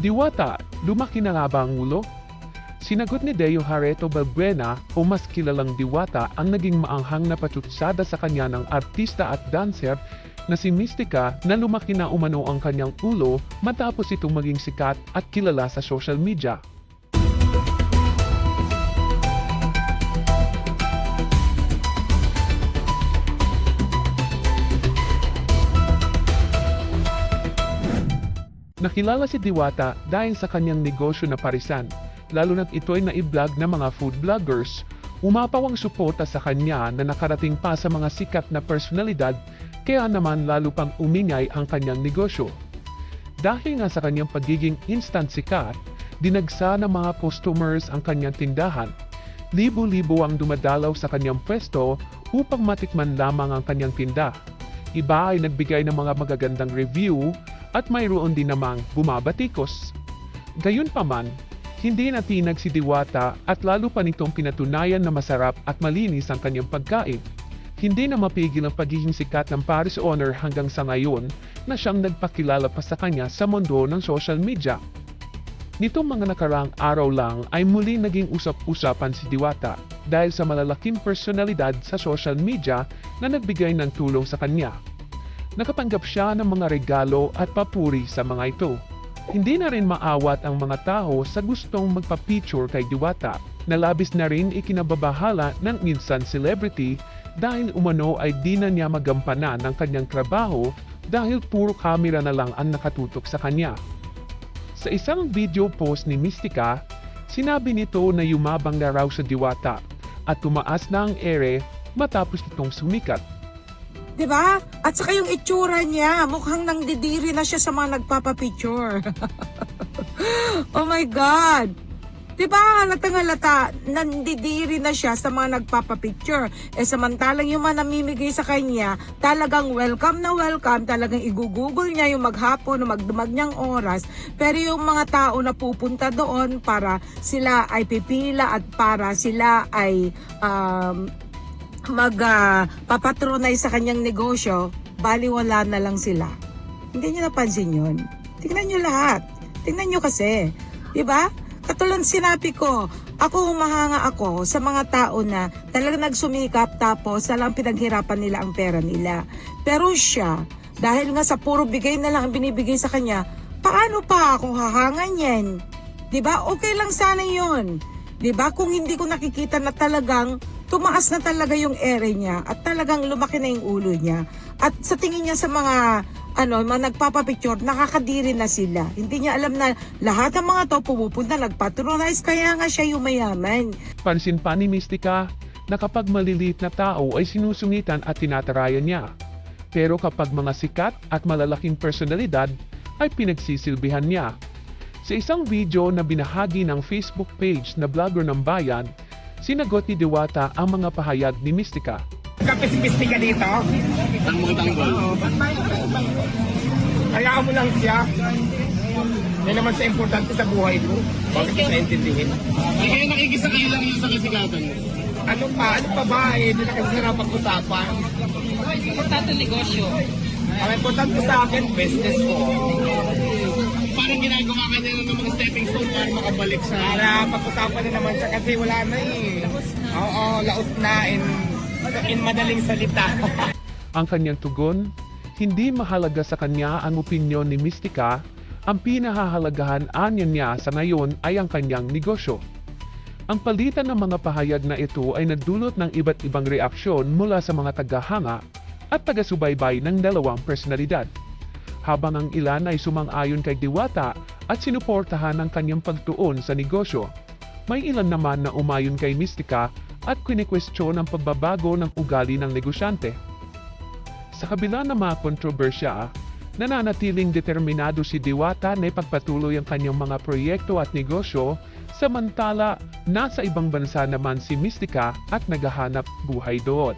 Diwata, lumaki na nga ba ang ulo? Sinagot ni Deo Hareto Balbuena o mas kilalang Diwata ang naging maanghang na patsutsada sa kanya ng artista at dancer na si Mystica na lumaki na umano ang kanyang ulo matapos itong maging sikat at kilala sa social media. Nakilala si Diwata dahil sa kanyang negosyo na parisan, lalo na't ito'y na-vlog ng mga food vloggers. Umapaw ang suporta sa kanya na nakarating pa sa mga sikat na personalidad kaya naman lalo pang umingay ang kanyang negosyo. Dahil nga sa kanyang pagiging instant sikat, dinagsa ng mga customers ang kanyang tindahan. Libo-libo ang dumadalaw sa kanyang pwesto upang matikman lamang ang kanyang tinda. Iba ay nagbigay ng mga magagandang review at mayroon din namang bumabatikos. Gayunpaman, hindi natinag si at lalo pa nitong pinatunayan na masarap at malinis ang kanyang pagkain. Hindi na mapigil ang pagiging sikat ng Paris owner hanggang sa ngayon na siyang nagpakilala pa sa kanya sa mundo ng social media. Nitong mga nakaraang araw lang ay muli naging usap-usapan si Diwata dahil sa malalaking personalidad sa social media na nagbigay ng tulong sa kanya. Nakatanggap siya ng mga regalo at papuri sa mga ito. Hindi na rin maawat ang mga tao sa gustong magpa-picture kay Diwata na labis na rin ikinababahala ng minsan celebrity dahil umano ay di na niya magampanan ng kanyang trabaho dahil puro kamera na lang ang nakatutok sa kanya. Sa isang video post ni Mystica, sinabi nito na yumabang na raw sa Diwata at tumaas na ang ere matapos itong sumikat. 'Di ba? At saka yung itsura niya, mukhang nangdidiri na siya sa mga nagpapapicture. oh my God! 'Di ba? Halatang halata, nandidiri na siya sa mga nagpapapicture. Eh samantalang yung mga namimigay sa kanya, talagang welcome na welcome, talagang igugugol niya yung maghapon o magdumag niyang oras. Pero yung mga tao na pupunta doon para sila ay pipila at para sila ay um, mag papatronize sa kanyang negosyo, baliwala na lang sila. Hindi niyo napansin yun. Tingnan niyo lahat. Tingnan niyo kasi. 'Di ba? Katulad sinabi ko, ako humahanga ako sa mga tao na talagang nagsumikap tapos salang pinaghirapan nila ang pera nila. Pero siya, dahil nga sa puro bigay na lang ang binibigay sa kanya, paano pa kung hahangan yan? ba? Okay lang sana 'yon. ba? Kung hindi ko nakikita na talagang tumaas na talaga yung ere niya at talagang lumaki na yung ulo niya. At sa tingin niya sa mga ano, mga nagpapapicture, nakakadiri na sila. Hindi niya alam na lahat ng mga to pumupunta, nagpatronize, kaya nga siya yung mayaman. Pansin pa ni Mystica na kapag maliliit na tao ay sinusungitan at tinatarayan niya. Pero kapag mga sikat at malalaking personalidad ay pinagsisilbihan niya. Sa isang video na binahagi ng Facebook page na vlogger ng bayan, sinagot ni Diwata ang mga pahayag ni Mystica. Kapis-pis ka dito? Ang mga tanggol. Hayaan mo lang siya. Yan naman sa importante sa buhay ko. Bakit ko naintindihin? Ay, kaya nakikisa kayo lang yung sa kasigatan. Ano pa? Ano pa ba? Eh, hindi na kasi sarap pag-usapan. Importante negosyo. Ang importante sa akin, business ko. Parang ginagawa ka niya ng mga stepping stone para makabalik sa... Para pag-usapan na naman siya kasi wala na eh. Oo, laos na in, in madaling salita. Ang kanyang tugon, hindi mahalaga sa kanya ang opinyon ni Mystica, ang pinahahalagahan anya niya sa ngayon ay ang kanyang negosyo. Ang palitan ng mga pahayag na ito ay nagdulot ng iba't ibang reaksyon mula sa mga tagahanga at taga-subaybay ng dalawang personalidad. Habang ang ilan ay sumang-ayon kay Diwata at sinuportahan ang kanyang pagtuon sa negosyo, may ilan naman na umayon kay Mystica at kinikwestiyon ang pagbabago ng ugali ng negosyante. Sa kabila ng mga kontrobersya, nananatiling determinado si Diwata na ipagpatuloy ang kanyang mga proyekto at negosyo, samantala nasa ibang bansa naman si Mystica at naghahanap buhay doon.